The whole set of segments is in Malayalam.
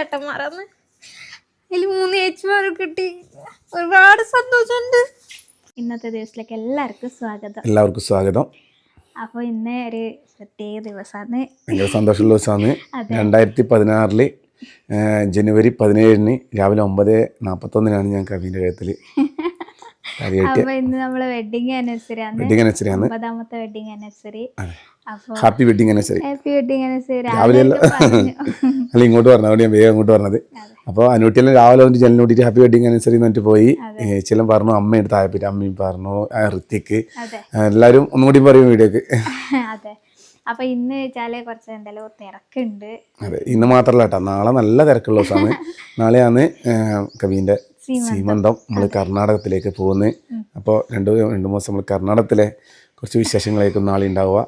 ഏട്ടന്മാരാന്ന്. അതിൽ മൂന്ന് ചേച്ചിമാരെ കിട്ടി. ഒരുപാട് സന്തോഷമുണ്ട്. ഇന്നത്തെ ദിവസത്തിലേക്ക് എല്ലാവർക്കും സ്വാഗതം. എല്ലാവർക്കും സ്വാഗതം. അപ്പോൾ ഇന്ന് ഒരു പ്രത്യേക ദിവസമാണ്. ഭയങ്കര സന്തോഷമുള്ള ദിവസമാണ്. രണ്ടായിരത്തി പതിനാറിൽ ജനുവരി പതിനേഴിന് രാവിലെ ഒമ്പത് നാൽപ്പത്തൊന്നിനാണ് ഞാൻ കവിന്റെ കഴുത്തിൽ അപ്പോൾ ഇന്ന് നമ്മളെ വെഡിങ് ആനിവേഴ്സറി ആണ്. ഒമ്പതാമത്തെ wedding anniversary happy wedding anniversary happy wedding anniversary രാവിലെ അല്ല ഇങ്ങോട്ട് പറഞ്ഞത് അവിടെ ഞാൻ വേഗം അങ്ങോട്ട് പറഞ്ഞത് അപ്പോൾ അനുട്ടിയെല്ലാം രാവിലെ വന്നിട്ട് ജനലിനോട്ടിട്ട് ഹാപ്പി വെഡിങ് അനുസരിച്ച് എന്നിട്ട് പോയി. ചിലം പറഞ്ഞു അമ്മ എടുത്ത് താഴെപ്പറ്റി അമ്മയും പറഞ്ഞു ഋത്തിക്ക് എല്ലാവരും ഒന്നുകൂടി പറയും വീഡിയോക്ക്. അതെ. അപ്പൊ ഇന്ന് വെച്ചാൽ കുറച്ച് എന്തായാലും തിരക്കുണ്ട്. അതെ ഇന്ന് മാത്രല്ല കേട്ടോ. നാളെ നല്ല തിരക്കുള്ള ദിവസമാണ്. നാളെയാണ് കവിന്റെ സീമന്തം നമ്മൾ കർണാടകത്തിലേക്ക് പോകുന്നത്. അപ്പോൾ രണ്ട് രണ്ട് മാസം നമ്മൾ കർണാടകത്തിലെ കുറച്ച് വിശേഷങ്ങളായിരിക്കും നാളെ ഉണ്ടാവുക.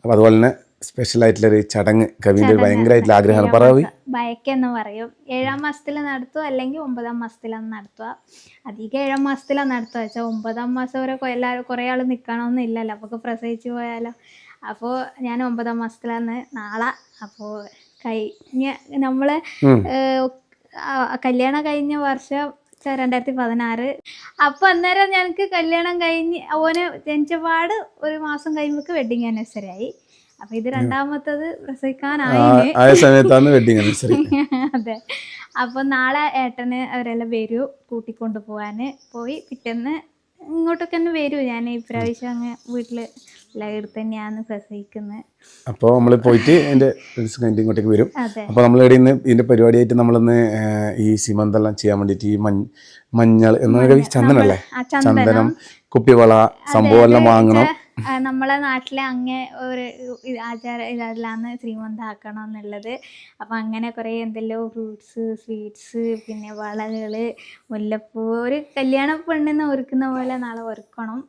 അപ്പോൾ അതുപോലെ തന്നെ സ്പെഷ്യൽ ആയിട്ടുള്ളൊരു ചടങ്ങ് കവിന്റെ ഒരു ഭയങ്കരമായിട്ടുള്ള ആഗ്രഹമാണ്. പറവി ബയക്കെന്ന് പറയും. ഏഴാം മാസത്തിൽ നടത്തുക അല്ലെങ്കിൽ ഒമ്പതാം മാസത്തിലാണ് നടത്തുക? അധികം ഏഴാം മാസത്തിലാണ് നടത്തുക. വെച്ചാൽ ഒമ്പതാം മാസം വരെ എല്ലാവരും കുറേ ആൾ നിൽക്കണമെന്നില്ലല്ലോ അപ്പോൾ പ്രസവിച്ചു പോയാലോ. അപ്പോൾ ഞാൻ ഒമ്പതാം മാസത്തിലാണ് നാളെ. അപ്പോൾ കഴിഞ്ഞ നമ്മൾ കല്യാണം കഴിഞ്ഞ വർഷം രണ്ടായിരത്തി പതിനാറ് അപ്പൊ അന്നേരം ഞങ്ങൾക്ക് കല്യാണം കഴിഞ്ഞ് ഓന് ജനിച്ചപാട് ഒരു മാസം കഴിയുമ്പോൾ വെഡിങ് ആനിവേഴ്സറി ആയി. അപ്പോൾ ഇത് രണ്ടാമത്തത് ആയ സമയത്താണ് വെഡിങ് അതെ. അപ്പൊ നാളെ ഏട്ടന് അവരെല്ലാം വരൂ കൂട്ടിക്കൊണ്ട് പോവാന്. പോയി പിറ്റേന്ന് ഇങ്ങോട്ടൊക്കെ തന്നെ വരൂ. ഞാൻ ഇപ്രാവശ്യം അങ്ങ് വീട്ടിൽ ലൈഡ് തന്നെയാണ് പ്രസവിക്കുന്നത് അപ്പോൾ നമ്മൾ പോയിട്ട് എന്റെ കഴിഞ്ഞിട്ട് ഇങ്ങോട്ടേക്ക് വരും. അപ്പോൾ നമ്മൾ ഇവിടെ നിന്ന് ഇതിന്റെ പരിപാടിയായിട്ട് നമ്മളിന്ന് ഈ സിമന്തെല്ലാം ചെയ്യാൻ വേണ്ടിയിട്ട് ഈ മഞ്ഞ മഞ്ഞൾ എന്ന് കവി ചന്ദനല്ലേ? ചന്ദനം. കുപ്പിവള സംഭവം എല്ലാം വാങ്ങണം. നമ്മളെ നാട്ടിലെ അങ്ങേ ഒരു ആചാര ഇതിലാണ് ശ്രീമന്താക്കണം എന്നുള്ളത്. അപ്പം അങ്ങനെ കുറേ എന്തെല്ലോ ഫ്രൂട്ട്സ് സ്വീറ്റ്സ് പിന്നെ വളകൾ മുല്ലപ്പൂ ഒരു കല്യാണ പെണ്ണിന്ന് ഒരുക്കുന്ന പോലെ നാളെ ഒരുക്കണം.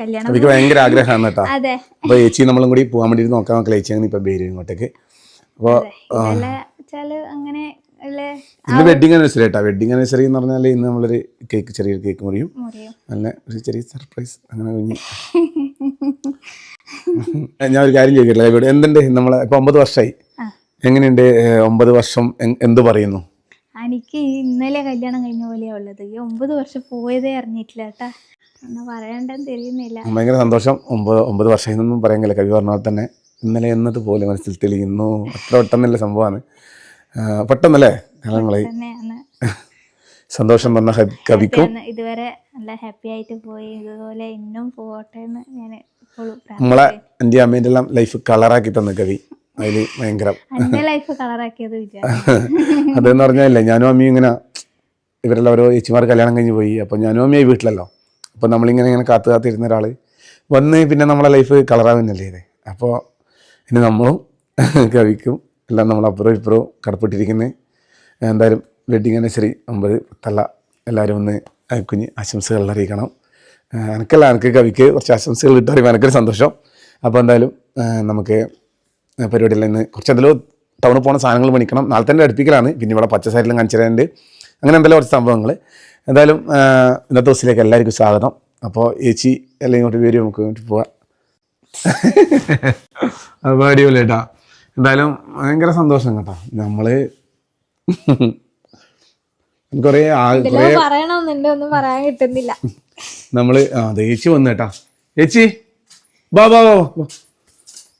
കല്യാണം എനിക്ക് ഭയങ്കര ആഗ്രഹമാണ് കേട്ടോ. അതെ. അപ്പോൾ ചേച്ചി നമ്മളും കൂടി പോകാൻ വേണ്ടി നോക്കാൻ നോക്കാം ചേച്ചി അങ്ങനെ ഇപ്പം പേര് ഇങ്ങോട്ടേക്ക്. അപ്പോൾ അങ്ങനെ ഇന്ന് വെഡിങ് ആനിവേഴ്സറി കേട്ടോ വെഡിങ് ആനിവേഴ്സറി എന്ന് പറഞ്ഞാൽ ഇന്ന് നമ്മളൊരു കേക്ക് ചെറിയൊരു കേക്ക് മുറിയും. നല്ല ഒരു ചെറിയ സർപ്രൈസ് അങ്ങനെ കുഞ്ഞ്. ഞാൻ ഒരു കാര്യം ചോദിക്കട്ടെ? ഇവിടെ എന്തുണ്ട്? നമ്മളെ ഇപ്പൊ ഒമ്പത് വർഷമായി എങ്ങനെയുണ്ട്? ഒമ്പത് വർഷം എന്ത് പറയുന്നു? എനിക്ക് ഇന്നലെ കല്യാണം കഴിഞ്ഞ പോലെയാ ഉള്ളത്. ഈ ഒമ്പത് വർഷം പോയതേ അറിഞ്ഞിട്ടില്ല കേട്ടാ. ഒന്നും പറയണ്ടെന്ന് തെളിയുന്നില്ല ഭയങ്കര സന്തോഷം. ഒമ്പത് ഒമ്പത് വർഷം എന്നൊന്നും പറയാൻ കഴിയില്ല കവി പറഞ്ഞാൽ തന്നെ ഇന്നലെ എന്നതുപോലെ മനസ്സിൽ തെളിയുന്നു. അത്ര പെട്ടെന്നല്ലേ സംഭവമാണ്. പെട്ടെന്നല്ലേ? കാലങ്ങളായി സന്തോഷം വന്ന കവിക്കും. ഇതുവരെ നല്ല ഹാപ്പി ആയിട്ട് പോയി. ഇതുപോലെ ഇന്നും പോകട്ടെ എന്ന് ഞാൻ നമ്മളെ എന്റെ അമ്മേന്റെ എല്ലാം ലൈഫ് കളറാക്കി തന്ന കവി. അതിൽ ഭയങ്കര. എന്റെ അതെന്ന് പറഞ്ഞാലേ ഞാനും അമ്മയും ഇങ്ങനെ ഇവരെല്ലാം ഓരോ ചേച്ചിമാർ കല്യാണം കഴിഞ്ഞ് പോയി. അപ്പോൾ ഞാനും അമ്മയായി വീട്ടിലല്ലോ. അപ്പോൾ നമ്മളിങ്ങനെ ഇങ്ങനെ കാത്തു കാത്തിരുന്ന ഒരാൾ വന്ന് പിന്നെ നമ്മളെ ലൈഫ് കളറാവുന്നല്ലേ ഇത്. അപ്പോൾ ഇനി നമ്മളും കവിക്കും. എല്ലാം നമ്മൾ അപ്പുറവും ഇപ്പുറവും കടപ്പെട്ടിരിക്കുന്നത് എന്തായാലും വെഡിങ് ആനിവേഴ്സറി ഒമ്പത് പത്തല്ല എല്ലാവരും ഒന്ന് കുഞ്ഞ് ആശംസകൾ അറിയിക്കണം. എനിക്കല്ല എനിക്ക് കവിക്ക് കുറച്ച് ആശംസകൾ ഇട്ട് അറിയുമ്പോൾ എനിക്കൊരു സന്തോഷം. അപ്പോൾ എന്തായാലും നമുക്ക് പരിപാടിയിൽ നിന്ന് കുറച്ച് എന്തെങ്കിലും ടൗണിൽ പോകുന്ന സാധനങ്ങൾ മേടിക്കണം. നാളെ തന്നെ അടുപ്പിക്കലാണ്. പിന്നെ ഇവിടെ പച്ച സൈഡിലും കാണിച്ചു അങ്ങനെ എന്തെങ്കിലും കുറച്ച് സംഭവങ്ങൾ. എന്തായാലും ഇന്നത്തെ ദിവസത്തിലേക്ക് എല്ലാവർക്കും സ്വാഗതം. അപ്പോൾ ചേച്ചി എല്ലാം ഇങ്ങോട്ട് വരും നമുക്ക് ഇങ്ങോട്ട് പോവാം. അപ്പോൾ അടിപൊളി കേട്ടോ എന്തായാലും ഭയങ്കര സന്തോഷം കേട്ടോ. നമ്മൾ കുറേ പറയണമെന്നുണ്ട്. ഒന്നും പറയാൻ കിട്ടുന്നില്ല. നമ്മൾ ചേച്ചി വന്നു കേട്ടാ. ചേച്ചി ബാ ബാ ബാ.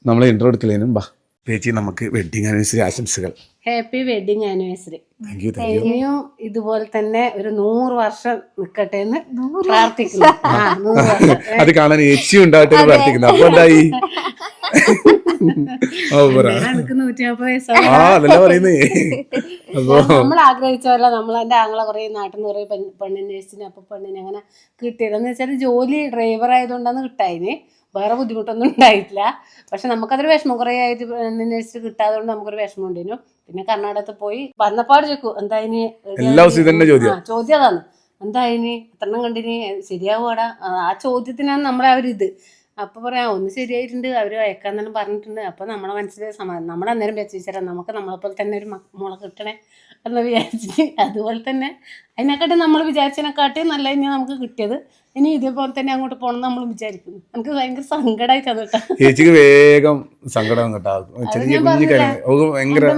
നമ്മളെ ഇൻട്രോ എടുക്കലേനും ബാ ചേച്ചി നമുക്ക് വെഡിങ് ആനിവേഴ്സറി ആശംസകൾ. ഹാപ്പി വെഡിങ് ആനിവേഴ്സറി ഇനിയും ഇതുപോലെ തന്നെ ഒരു നൂറ് വർഷം നിക്കട്ടെ എന്ന് പ്രാർത്ഥിക്കുന്നു. ആ നൂറ് വർഷം. അത് കാണാൻ ചേച്ചി ഉണ്ടായിട്ട് എന്ന് പ്രാർത്ഥിക്കുന്നു. അപ്പൊ എന്തായി? ആ അതല്ല പറയുന്നേ. അപ്പോ നമ്മൾ ആഗ്രഹിച്ച പോലെ നമ്മൾ എന്റെ ആങ്ങളെ കുറേ നാട്ടിൽ നിന്ന് കുറേ പെണ്ണ് നേഴ്സിന് അപ്പൊ പെണ്ണിനെ അങ്ങനെ കിട്ടിയതെന്ന് വെച്ചാൽ ജോലി ഡ്രൈവർ ആയതുകൊണ്ടാണ് കിട്ടായിന്. വേറെ ബുദ്ധിമുട്ടൊന്നും ഉണ്ടായിട്ടില്ല. പക്ഷെ നമുക്കതൊരു വിഷമം. കുറേ ആയിട്ട് നേഴ്സ് കിട്ടാതെ കൊണ്ട് നമുക്കൊരു വിഷമം ഉണ്ടായിരുന്നു പിന്നെ കർണാടകത്ത് പോയി വന്നപ്പാട് ചോക്കു എന്താ ഇനി? ചോദ്യം. ചോദ്യം അതാണ്. എന്താ ഇനി? എത്രണ്ണം കണ്ടിനി? ശരിയാവുക ആ, ആ ചോദ്യത്തിനാണ് നമ്മളെ ആ ഒരു ഇത്. അപ്പൊ പറയാം ഒന്ന് ശരിയായിട്ടുണ്ട് അവർ അയക്കാൻ തന്നെ പറഞ്ഞിട്ടുണ്ട്. അപ്പൊ നമ്മളെ മനസ്സിൽ സമാധാനം നമ്മൾ അന്നേരം വെച്ചാൽ നമുക്ക് നമ്മളെപ്പോലെ തന്നെ ഒരു മോളെ കിട്ടണേ എന്ന് വിചാരിച്ചിട്ട് അതുപോലെ തന്നെ അതിനെക്കാട്ടി നമ്മൾ വിചാരിച്ചതിനെക്കാട്ടി നല്ല ഇനി നമുക്ക് കിട്ടിയത്. ഇനി ഇതേപോലെ തന്നെ അങ്ങോട്ട് പോകണം നമ്മൾ വിചാരിക്കുന്നു. നമുക്ക് ഭയങ്കര സങ്കടമായിട്ടാണ് കേട്ടോ. ചേച്ചിക്ക് വേഗം സങ്കടം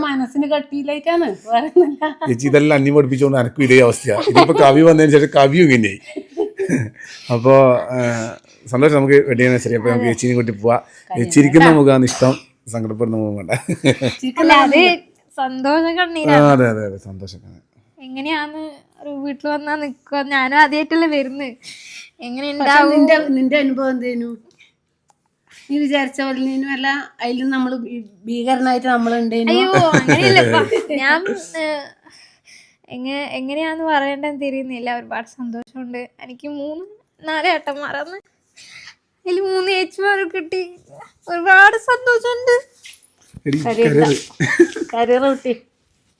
മനസ്സിന് കട്ടിയിലായിട്ടാണ്. പറയുന്നില്ല ചേച്ചി ഇതെല്ലാം അന്യം പഠിപ്പിച്ചുകൊണ്ട് എനക്കും ഇതേ അവസ്ഥയാണ് ഇതിപ്പോ കവി വന്നതിന് ശേഷം കവിയും ഇങ്ങനെയായി. അപ്പോ സന്തോഷം നമുക്ക് വെഡിങ് ശരി അപ്പൊ നമുക്ക് ചേച്ചിനെ കൂട്ടി പോവാ. ചിരിക്കുന്ന മുഖമാണ് ഇഷ്ടം. സങ്കടപ്പെടുന്ന മുഖം വേണ്ട. അത് അതെ അതെ സന്തോഷം എങ്ങനെയാന്ന് വീട്ടിൽ വന്നാ നിക്കോ ഞാനും ആദ്യമായിട്ടല്ലേ വരുന്നത് എങ്ങനെ നിന്റെ നിന്റെ അനുഭവം എന്തേനു? നീ വിചാരിച്ച പോലെ അല്ല അതിലും നമ്മൾ ഭീകരനായിട്ട് നമ്മളുണ്ടേനു അയ്യോ ഞാൻ എങ്ങനെ എങ്ങനെയാന്ന് പറയേണ്ടതെന്ന് തിരിയുന്നില്ല. ഒരുപാട് സന്തോഷമുണ്ട്. എനിക്ക് മൂന്ന് നാല് ഏട്ടന്മാരാന്ന് അതിൽ മൂന്ന് ചേച്ചിമാർ കിട്ടി. ഒരുപാട് സന്തോഷമുണ്ട്. ഇല്ല കരയരുത്. കരിയർ കിട്ടി.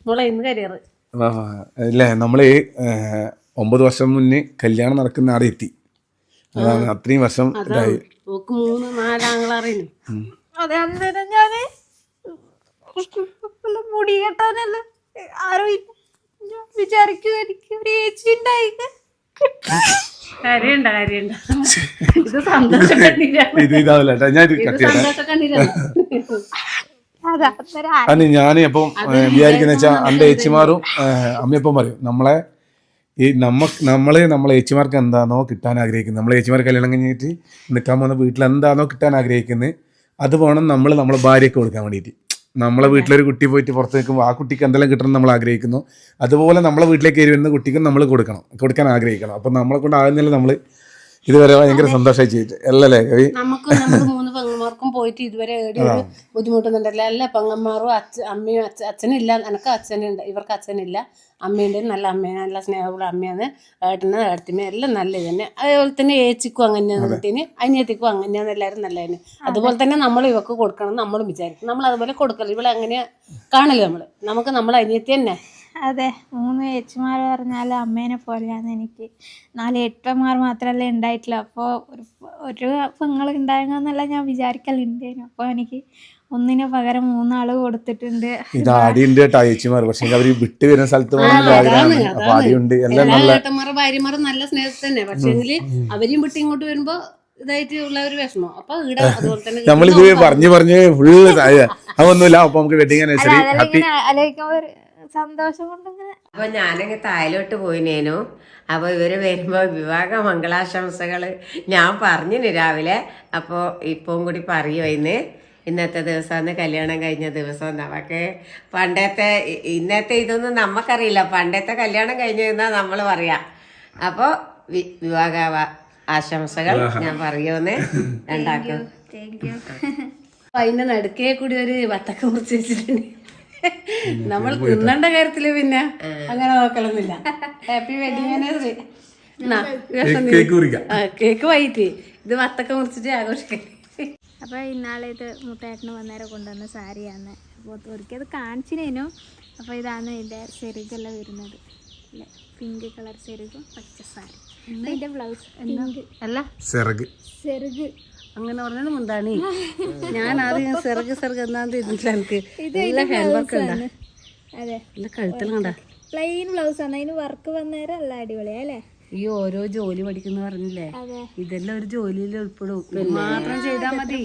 മോളെ ഇന്ന് കരിയർ ആ, ഇല്ലേ നമ്മൾ ഏഹ്, ഒമ്പത് വർഷം മുന്നേ കല്യാണം നടക്കുന്ന ആടെ എത്തി. അതാണ് അത്രയും വർഷം ഇതായി. മൂന്ന് നാലാങ്ങളറിയുന്നു അതെ അന്നേരം ഞാൻ മുടി കെട്ടാനല്ല ആരും. ഞാൻ വിചാരിക്കും എനിക്ക് ഒരു ചേച്ചി ഉണ്ടായി കരയണ്ട കരയണ്ട ഇത് സന്തോഷം കണ്ണീരാണ് ഇത് ഇതാവില്ല കേട്ടോ. ഞാൻ ഇത് ഇത് കട്ട് ചെയ്യട്ടെ. സന്തോഷം കണ്ണീരാണ് അതെ അന്നേരം ആ- അത് ഞാൻ അപ്പം വിചാരിക്കുന്ന വെച്ചാൽ എന്റെ ഏച്ചിമാരും അമ്മയപ്പം പറയും നമ്മളെ ഈ നമ്മ നമ്മളെ നമ്മളെ ഏച്ചിമാർക്ക് എന്താണോ കിട്ടാൻ ആഗ്രഹിക്കുന്നത് നമ്മളെ ഏച്ചിമാർ കല്യാണം കഴിഞ്ഞിട്ട് നിൽക്കാൻ പോകുന്ന വീട്ടിൽ എന്താണോ കിട്ടാൻ ആഗ്രഹിക്കുന്നത് അത് വേണം നമ്മൾ നമ്മളെ ഭാര്യയ്ക്ക് കൊടുക്കാൻ വേണ്ടിയിട്ട്. നമ്മളെ വീട്ടിലൊരു കുട്ടി പോയിട്ട് പുറത്ത് നിൽക്കുമ്പോൾ ആ കുട്ടിക്ക് എന്തെല്ലാം കിട്ടണം നമ്മൾ ആഗ്രഹിക്കുന്നു. അതുപോലെ നമ്മളെ വീട്ടിലേക്ക് കയറി വരുന്ന കുട്ടിക്കും നമ്മൾ കൊടുക്കണം കൊടുക്കാൻ ആഗ്രഹിക്കണം. അപ്പം നമ്മളെ കൊണ്ട് ആകുന്നില്ല നമ്മൾ ഇതുവരെ ഭയങ്കര സന്തോഷമായി ചെയ്തിട്ട് അല്ലല്ലേ കവി? നമുക്ക് നമുക്ക് മൂന്ന് പെങ്ങന്മാർക്കും പോയിട്ട് ഇതുവരെ ഏടി ഒരു ബുദ്ധിമുട്ടൊന്നുണ്ടല്ല എല്ലാ പെങ്ങന്മാരും അച്ഛ അമ്മയും അച്ഛ അച്ഛനില്ല. എനക്ക് അച്ഛനുണ്ട്. ഇവർക്ക് അച്ഛനില്ല. അമ്മയുണ്ട് നല്ല അമ്മയാണ് നല്ല സ്നേഹമുള്ള അമ്മയാണ്. ഏട്ടന് ഏട്ടത്തിമ എല്ലാം നല്ല തന്നെ അതേപോലെ തന്നെ ഏച്ചിക്കും അങ്ങനെയാണ് കുട്ടീന് അനിയത്തിക്കും അങ്ങനെയാണ് എല്ലാവരും നല്ലതിന് അതുപോലെ തന്നെ നമ്മൾ ഇവക്ക് കൊടുക്കണം എന്ന് നമ്മളും വിചാരിക്കും. നമ്മൾ അതുപോലെ കൊടുക്കൽ. ഇവിടെ അങ്ങനെ കാണില്ല നമ്മൾ നമുക്ക് നമ്മളെ അനിയത്തി തന്നെ. അതെ മൂന്ന് ചേച്ചിമാർ പറഞ്ഞാൽ അമ്മേനെ പോലെയാണ് എനിക്ക്. നാല് ഏട്ടന്മാർ മാത്രമല്ലേ ഉണ്ടായിട്ടില്ല അപ്പോൾ ഒരു ഒരു പെങ്ങൾ ഉണ്ടായെന്നല്ല ഞാൻ വിചാരിക്കലുണ്ടേനു അപ്പോൾ എനിക്ക് ഒന്നിന് പകരം മൂന്നാൾ കൊടുത്തിട്ടുണ്ട്. ഇത് ആടിയുണ്ട് കേട്ടോ ചേച്ചിമാർ പക്ഷെ അവർ വിട്ട് വരുന്ന സ്ഥലത്ത് ആടിയുണ്ട് എല്ലാം നല്ല ഏട്ടന്മാരുടെ ഭാര്യമാരും നല്ല സ്നേഹത്തിൽ തന്നെ. പക്ഷേങ്കിൽ അവരെയും വിട്ട് ഇങ്ങോട്ട് വരുമ്പോ ഇതായിട്ട് ഉള്ള ഒരു വിഷമം. അപ്പൊ ഇവിടെ അതുപോലെ തന്നെ നമ്മളിത് പറഞ്ഞു പറഞ്ഞ് ഫുള്ള് അതൊന്നുമില്ല അപ്പൊ നമുക്ക് വെഡിങ് ആനിവേഴ്സറി ഹാപ്പി സന്തോഷം കൊണ്ട് ഇങ്ങനെ അപ്പൊ ഞാനങ്ങ് തായലോട്ട് പോയിനേനു. അപ്പൊ ഇവർ വരുമ്പോ വിവാഹ മംഗളാശംസകൾ ഞാൻ പറഞ്ഞിന് രാവിലെ. അപ്പൊ ഇപ്പം കൂടി പറയുമായിരുന്നു ഇന്നത്തെ ദിവസമാണ് കല്യാണം കഴിഞ്ഞ ദിവസം നമുക്ക് പണ്ടത്തെ ഇന്നത്തെ ഇതൊന്നും നമുക്കറിയില്ല പണ്ടത്തെ കല്യാണം കഴിഞ്ഞ നമ്മൾ പറയാം. അപ്പൊ വിവാഹ ആശംസകൾ ഞാൻ പറയുമെന്ന് രണ്ടാക്കും. അതിന്റെ നടുക്കേ കൂടി ഒരു വത്തക്ക മുറിച്ച് വെച്ചിട്ടുണ്ട്. നമ്മൾ തിന്നണ്ട കാര്യത്തിൽ പിന്നെ അങ്ങനെ നോക്കലൊന്നുമില്ല. Happy wedding anniversary cake white ഇത് വത്തക്ക മുറിച്ചിട്ട് ആഘോഷിക്കാം. അപ്പോൾ ഇന്നാളെ ഇത് മുട്ടേട്ടന് വന്നേരം കൊണ്ടുവന്ന സാരിയാണ്. അപ്പോൾ ഒരിക്കൽ അത് കാണിച്ചിനേനു. അപ്പോൾ ഇതാണ് ഇതിന്റെ സെരുകെല്ലാം വരുന്നത്. അല്ലേ? പിങ്ക് കളർ സെരുകും പച്ച സാരി. ഇതിന്റെ ബ്ലൗസ് അല്ല? സെറുക്. സെരുക് അങ്ങനെ പറഞ്ഞത് മുന്താണി. ഞാൻ ആദ്യം സിറക് സിറക് എന്നാന്ന് ഇരുന്നില്ല എനിക്ക്. നല്ല ഹാൻഡ് വർക്ക് ഉണ്ടാ അതെ. നല്ല കഴുത്തൽ കണ്ട. പ്ലെയിൻ ബ്ലൗസ് ആണ്. അതിന് വർക്ക് വന്നേരം അല്ല അടിപൊളിയാ അല്ലേ? ഈ ഓരോ ജോലി പഠിക്കുന്ന പറഞ്ഞില്ലേ? ഇതെല്ലാം ഒരു ജോലിയിൽ ഉൾപ്പെടും. മാത്രം ചെയ്താൽ മതി.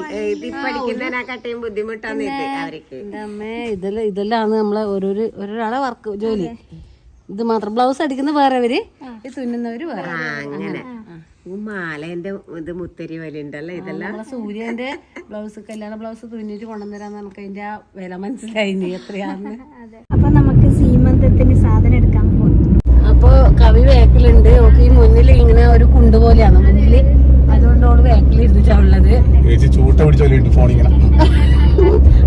ഇത് പഠിക്കുന്നതിനെക്കാട്ടിയും ബുദ്ധിമുട്ടാന്ന് അവർക്ക്. അമ്മേ ഇതെല്ലാം ഇതെല്ലാം നമ്മളെ ഓരോരു ഒരാളെ വർക്ക് ജോലി. ഇത് മാത്രം ബ്ലൗസ് അടിക്കുന്ന വേറെ അവർ ഈ തുന്നുന്നവര് വേറെ. അങ്ങനെ. ഈ മാലേന്റെ ഇത് മുത്തരി വല ഉണ്ടല്ലോ ഇതെല്ലാം? സൂര്യന്റെ ബ്ലൗസ് കല്യാണ ബ്ലൗസ് തുന്നിട്ട് കൊണ്ടുവന്നു നമുക്ക് അതിന്റെ ആ വില മനസ്സിലായി നീ എത്രയാന്ന്. അതെ. അപ്പോൾ നമുക്ക് സീമന്തത്തിന് സാധനം എടുക്കാൻ പോകും അപ്പൊ കവി വേക്കിലുണ്ട്. ഓക്ക് ഈ മുന്നിൽ ഇങ്ങനെ ഒരു കുണ്ട് പോലെയാണ് മുന്നിൽ. അതുകൊണ്ട് ഓൾ വേക്കിൽ ഉള്ളത്.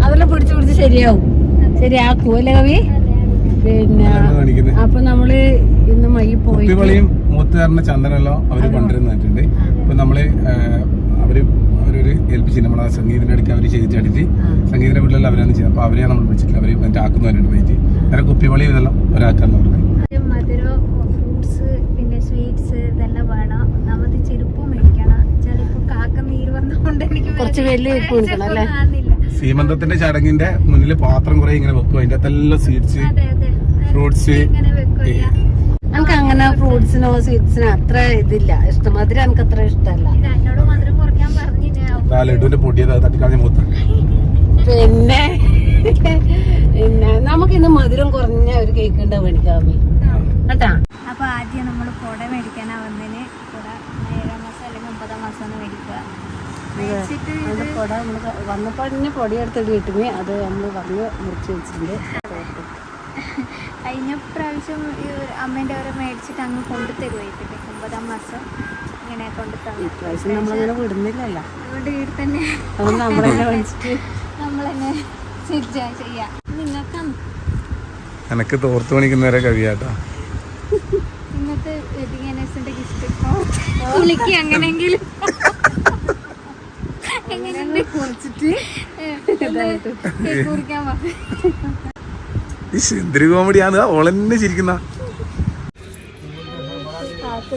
അതെല്ലാം പിടിച്ചു പിടിച്ച് ശരിയാവും. ശരിയാക്കൂല്ലേ കവി? പിന്നെ അപ്പൊ നമ്മൾ ഇന്ന് മൈ പോയി കുപ്പിവളിയും മൂത്തുകാരന്റെ ചന്ദനെല്ലാം അവർ കൊണ്ടുവരുന്നിട്ടുണ്ട് അപ്പൊ നമ്മൾ അവർ അവരൊരു ഏൽപ്പിച്ചു നമ്മളെ സംഗീതത്തിന്റെ അടുക്ക അവർ ചെയ്തിട്ട് സംഗീതത്തിന്റെ സംഗീതിന്റെ വീട്ടിലെല്ലാം അവരാണ് ചെയ്യുന്നത് അപ്പൊ അവരെയാണ് നമ്മൾ വിളിച്ചിട്ടില്ല. അവർ മറ്റേ ആക്കുന്നവരുണ്ട് പോയിട്ട് അങ്ങനെ കുപ്പിവളി ഇതെല്ലാം ഒരാക്കാന്ന് പറഞ്ഞത് മധുരം ഫ്രൂട്ട്സ് പിന്നെ സ്വീറ്റ്സ് ഇതെല്ലാം വേണം. ഒന്നാമത് ചെരുപ്പ് മേടിക്കണം. ചിലപ്പോൾ കാക്ക നീര് വന്നുകൊണ്ട് എനിക്ക് കുറച്ച് വലിയ ഇരിപ്പ് അല്ലേ? സീമന്തത്തിന്റെ ചടങ്ങിന്റെ മുന്നിൽ പാത്രം കുറെ ഇങ്ങനെ വെക്കും. അതിന്റെ അകത്തെല്ലാം സ്വീറ്റ്സ്. ഫ്രൂട്ട്സ്. നമുക്ക് എനിക്ക് അങ്ങനെ ഫ്രൂട്ട്സിനോ സ്വീറ്റ്സിനോ അത്ര ഇതില്ല. ഇഷ്ടമാതിരി നമുക്ക് എനിക്ക് അത്ര ഇഷ്ടമല്ല ലഡുവിന്റെ പൊടിയത് തട്ടിക്കളഞ്ഞ മൂത്ത. പിന്നെ പിന്നെ നമുക്ക് ഇന്ന് മധുരം കുറഞ്ഞ ഒരു കേക്ക് ഉണ്ടാവും മേടിക്കാൻ കേട്ടാ? അപ്പൊ ആദ്യം നമ്മൾ കുട മേടിക്കാനാ വന്നതിന് കുട ഏഴാം മാസം അല്ലെങ്കിൽ ഒമ്പതാം മാസം മേടിക്കുക. അത്. പൊട നമ്മൾ വന്നപ്പോ തന്നെ പൊടിയെടുത്തിട്ട് വീട്ടിന് അത് നമ്മൾ പറഞ്ഞ് മുറിച്ച് വെച്ചിട്ടുണ്ട്. കഴിഞ്ഞ പ്രാവശ്യം ഈ അമ്മേന്റെ അവരെ മേടിച്ചിട്ട് അങ്ങ് കൊണ്ടു തരുമായിട്ടില്ലേ ഒമ്പതാം മാസം ഇങ്ങനെ കൊണ്ടു തന്നു ഇപ്രാവശ്യം നമ്മളങ്ങനെ വിടുന്നില്ലല്ലോ. അതുകൊണ്ട് വീട്ടിൽ തന്നെ. അതുകൊണ്ട് നമ്മളെന്നെ മേടിച്ചിട്ട് നമ്മൾ തന്നെ ചെയ്യാം. ചെയ്യാം നിങ്ങൾക്കാണ് എനക്ക് തോർത്ത് പണിക്കുന്നവരെ കഴിയാട്ടോ. ഇന്നത്തെ വെഡിങ് ആനിവേഴ്സറിന്റെ ഗിഫ്റ്റ് വിളിക്ക് അങ്ങനെയെങ്കിലും എങ്ങനെയുണ്ട്? കുറിച്ചിട്ട് കേക്ക് കുറിക്കാൻ പറഞ്ഞു ഈ എന്തൊരു കോമഡിയാണ്? ഓളെന്നെ ചിരിക്കുന്ന.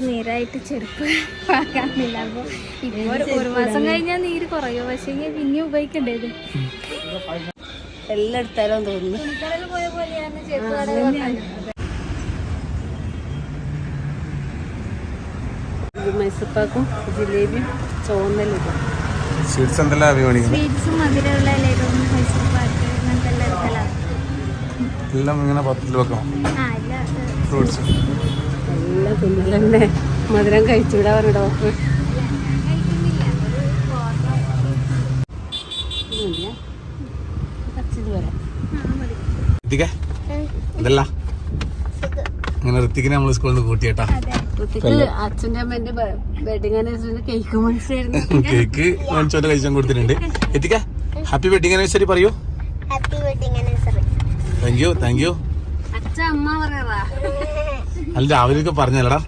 നീരായിട്ട് ചെരുപ്പ് വാങ്ങാനില്ല അപ്പൊ ഇപ്പൊ ഒരു- ഒരു മാസം കഴിഞ്ഞാൽ നീര് കുറയോ. പക്ഷേ പിന്നെ ഉപയോഗിക്കണ്ടേ ഇത്? എല്ലാം എടുത്താലും തോന്നുന്നു. പോയ പോലെയാണ് ചെരുപ്പ് കട ഇത് മൈസൂർപ്പാക്കും ജിലേബിയും ചോന്നലും സ്വീറ്റ്സ് എന്തെല്ലാം അഭിമാനിക്കുന്നത് സ്വീറ്റ്സും മധുരമുള്ള ലഡുവും മൈസൂർ എല്ലാം ഇങ്ങനെ പത്തിൽ വെക്കണം. ആ ഇല്ല ഫ്രൂട്ട്സ് നല്ല തിന്നലന്നെ മധുരം കഴിച്ചുവിടാ പറഞ്ഞു ഡോക്ടർ. അങ്ങനെ ഋത്തിക്കിനെ നമ്മൾ സ്കൂളിൽ നിന്ന് കൂട്ടിയേട്ടാ. അതെ. കുട്ടിക്ക് അച്ഛന്റെ അമ്മേന്റെ വെഡിങ് ആനിവേഴ്സറിന്റെ കേക്ക് മനസ്സിലായിരുന്നു കേക്ക് മേടിച്ചോന്റെ കഴിച്ചാൻ കൊടുത്തിട്ടുണ്ട്. എത്തിക്ക ഹാപ്പി വെഡിങ് ആനിവേഴ്സറി പറയൂ. താങ്ക് യു താങ്ക് യു അച്ഛ അമ്മ പറയാ അല്ല രാവിലെയൊക്കെ പറഞ്ഞല്ലടാ.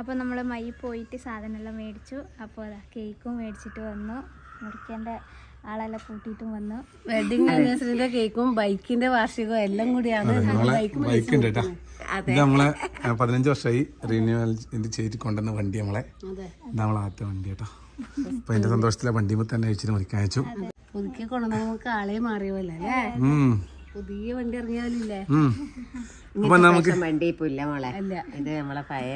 അപ്പോൾ നമ്മൾ മൈ പോയിട്ട് സാധനമെല്ലാം മേടിച്ചു. അപ്പോൾ അതാ കേക്കും മേടിച്ചിട്ട് വന്നു. മുറിക്കേണ്ട ആളെല്ലാം കൂട്ടിയിട്ടും വന്നു. വെഡിങ് ആനിവേഴ്സറിന്റെ കേക്കും ബൈക്കിന്റെ വാർഷികവും എല്ലാം കൂടിയാണ്. നമ്മളെ ബൈക്ക് ഉണ്ട് കേട്ടാ. ഇത് നമ്മളെ പതിനഞ്ച് വർഷമായി റിന്യൂവൽ ഇത് കൊണ്ടുവന്ന വണ്ടി നമ്മളെ. അതെ. ഇത് നമ്മളെ ആദ്യത്തെ വണ്ടി കേട്ടോ. അപ്പൊ അതിന്റെ സന്തോഷത്തിലെ വണ്ടി തന്നെ അയച്ചിട്ട് മുറിക്കാൻ അയച്ചു. പുതുക്കി കൊണ്ടുവന്ന നമുക്ക് ആളെ മാറിയല്ലേ പുതിയ വണ്ടി ഇറങ്ങിയാലില്ലേ? അപ്പൊ നമുക്ക് വണ്ടി മോളെ. ഇത് നമ്മളെ പഴയ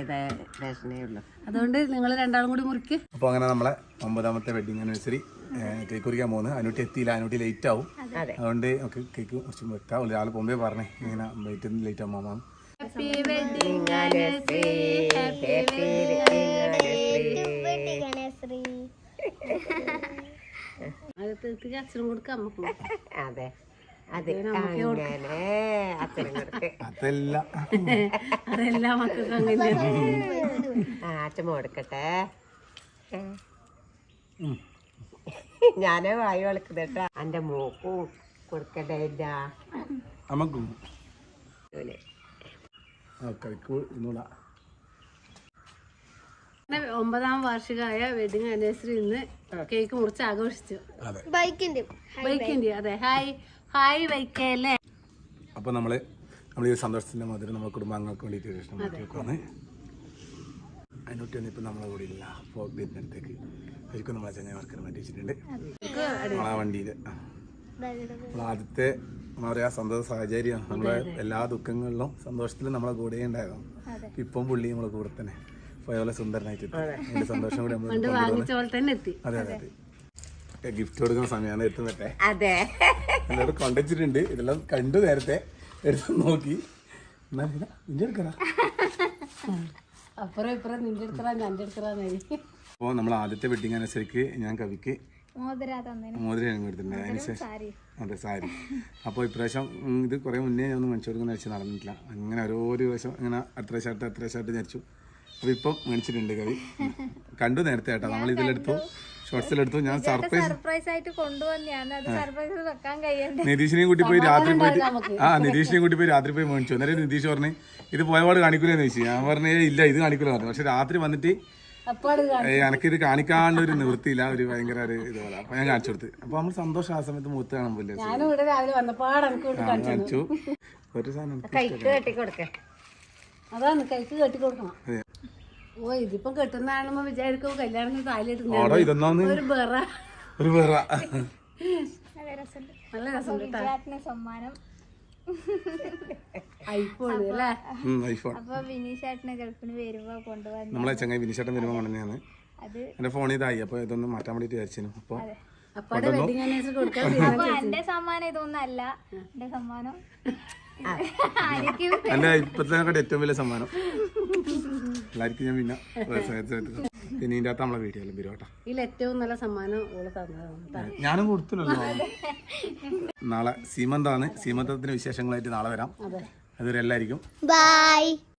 റേഷനേ ഉള്ളൂ. അതുകൊണ്ട് നിങ്ങൾ രണ്ടാളും കൂടി മുറിക്ക്. അപ്പോൾ അങ്ങനെ നമ്മളെ ഒമ്പതാമത്തെ വെഡിങ് ആനിവേഴ്സറി കേക്ക് കുറിക്കാൻ പോകുന്നത് അനുട്ടി എത്തിയില്ല അനുട്ടി ലേറ്റ് ആവും. അതുകൊണ്ട് നമുക്ക് കേക്ക് കുറച്ച് വെക്കാം. ഒരാൾ പോകുമ്പേ പറഞ്ഞേ ഇങ്ങനെ ലേറ്റ് ലേറ്റ് ആവും മാമാ കൊടുക്കാം അമ്മക്കും കൊടുക്കാം. അതെ. അതെ അങ്ങനെ അതല്ല. അതെല്ലാം മക്കൾക്ക് അങ്ങനെ ആ അച്ഛൻ കൊടുക്കട്ടെ ഞാനേ വായു വളക്കുന്നുട്ടാ എന്റെ മോക്കും കൊടുക്കട്ടെ ഇല്ല? നമുക്കും. ഒമ്പതാം വാർഷികമായ വെഡിങ് ആനിവേഴ്സറി ഇന്ന് കേക്ക് മുറിച്ച് ആഘോഷിച്ചു. ബൈക്കിന്റെ ബൈക്കിന്റെ അതെ ഹായ്. ഹായ് ബൈക്കല്ലേ അപ്പോൾ നമ്മൾ നമ്മൾ ഈ സന്തോഷത്തിന്റെ മധുരം നമ്മുടെ കുടുംബാംഗങ്ങൾക്ക് വേണ്ടിയിട്ട് കൃഷ്ണ മാറ്റി അതിനൊട്ടി അതിനൊറ്റൊന്നും ഇപ്പം നമ്മളെ കൂടെ ഇല്ല. അപ്പോൾ അടുത്തേക്ക് ശരിക്കും നമ്മളെ ചങ്ങായിമാർക്ക് മാറ്റി വെച്ചിട്ടുണ്ട്. നമ്മളെ വണ്ടിയിൽ നമ്മൾ ആദ്യത്തെ എന്താ പറയുക സന്തോഷ സാഹചര്യം നമ്മളെ എല്ലാ ദുഃഖങ്ങളിലും സന്തോഷത്തിലും നമ്മളെ കൂടെ ഉണ്ടായിരുന്നു ഇപ്പം പുള്ളി നമ്മളെ കൂടെ തന്നെ. പോയ പോലെ സുന്ദരനായിട്ട് എത്തി. സന്തോഷം കൂടി നമ്മൾ അതെ. അതെ. ഗിഫ്റ്റ് കൊടുക്കുന്ന സമയമാണ് എത്തുന്നട്ടെ അതെ. എന്നോട് കൊണ്ടുവച്ചിട്ടുണ്ട്. ഇതെല്ലാം കണ്ടു നേരത്തെ. എടുത്ത് നോക്കി. എന്നാ പിന്നെ നിന്റെ എടുക്കണ അപ്പുറം ഇപ്പുറം നിന്റെ എടുക്കറാ ഞാൻ എടുക്കറാന്നായി അപ്പോൾ നമ്മൾ ആദ്യത്തെ വെഡിങ് അനുസരിച്ച് ഞാൻ കവിക്ക് മോതിര കൊടുത്തിട്ടുണ്ട്. അതെ സാരി. അപ്പോൾ ഇപ്രാവശ്യം ഇത് കുറേ മുന്നേ ഞാൻ ഒന്ന് മനുഷ്യ കൊടുക്കുന്ന വെച്ച് നടന്നിട്ടില്ല. അങ്ങനെ ഓരോ ദിവസം പ്രാവശ്യം ഇങ്ങനെ അത്ര ഷർട്ട് അത്ര ഷർട്ട് ധരിച്ചു. അപ്പോൾ ഇപ്പം മേടിച്ചിട്ടുണ്ട് കവി. കണ്ടു നേരത്തെ കേട്ടോ. നമ്മൾ ഇതിലെടുത്തു. ഷോർട്സിലെടുത്തു. ഞാൻ സർപ്രൈസ് സർപ്രൈസ് ആയിട്ട് കൊണ്ടുവന്നാണ് അത് സർപ്രൈസ് വെക്കാൻ കഴിയണ്ടേ? നിതീഷിനെയും കൂട്ടി പോയി രാത്രി പോയിട്ട് ആ നിതീഷിനെയും കൂട്ടി പോയി രാത്രി പോയി മേടിച്ചു. അന്നേരം നിതീഷ് പറഞ്ഞു ഇത് പോയപാട് കാണിക്കൂലെന്ന് ചോദിച്ചു. ഞാൻ പറഞ്ഞേ ഇല്ല ഇത് കാണിക്കൂല പറഞ്ഞു. പക്ഷെ രാത്രി വന്നിട്ട് എനിക്കിത് കാണിക്കാണ്ട് ഒരു നിവൃത്തിയില്ല ഒരു ഭയങ്കര ഒരു ഇതുപോലെ അപ്പൊ ഞാൻ കാണിച്ചു കൊടുത്ത്. അപ്പൊ നമ്മൾ സന്തോഷം ആ സമയത്ത് മൂത്ത് കാണുമ്പോലെ കാണിച്ചു ഒരു സാധനം കൈക്ക് കെട്ടി അതാണ് കൈക്ക് കെട്ടി കൊടുക്കണം. ഓ ഇതിപ്പം കെട്ടുന്ന കാണുമ്പോ വിചാരിക്കും കല്യാണത്തിന് താലി ഓടോ ഇതൊന്നാന്ന് ഒരു ബെറ. ഒരു വേറ നല്ല രസമുണ്ട്. സമ്മാനം. ഐഫോൺ അല്ലേ? ഐഫോൺ. അപ്പൊ വിനീഷ് ചേട്ടനെ ഗൾഫിന് വരുമ്പോ കൊണ്ടുവന്നു നമ്മളെ ചങ്ങായി വിനീഷേട്ടൻ വരുമ്പോ കൊണ്ടുതന്നെയാണ് എന്റെ ഫോൺ ഇതായി അപ്പൊ ഇതൊന്ന് മാറ്റാൻ വേണ്ടിട്ട് വിചാരിച്ചു അപ്പൊ എന്റെ സമ്മാനം ഇതൊന്നല്ല അല്ല. എന്റെ സമ്മാനം. ആയിരിക്കും. ഇപ്പത്തെ ഏറ്റവും വലിയ സമ്മാനം. എല്ലാവർക്കും ഞാൻ പിന്നെ പിന്നെ ഇതിന്റെ അകത്ത് നമ്മളെ വീഡിയോ എല്ലാം ഇതിൽ ഏറ്റവും നല്ല സമ്മാനം ഞാനും കൊടുത്തില്ലല്ലോ. നാളെ സീമന്താണ്. സീമന്തത്തിന്റെ വിശേഷങ്ങളായിട്ട് നാളെ വരാം. അതെ. അതുവരെ എല്ലാവർക്കും ബൈ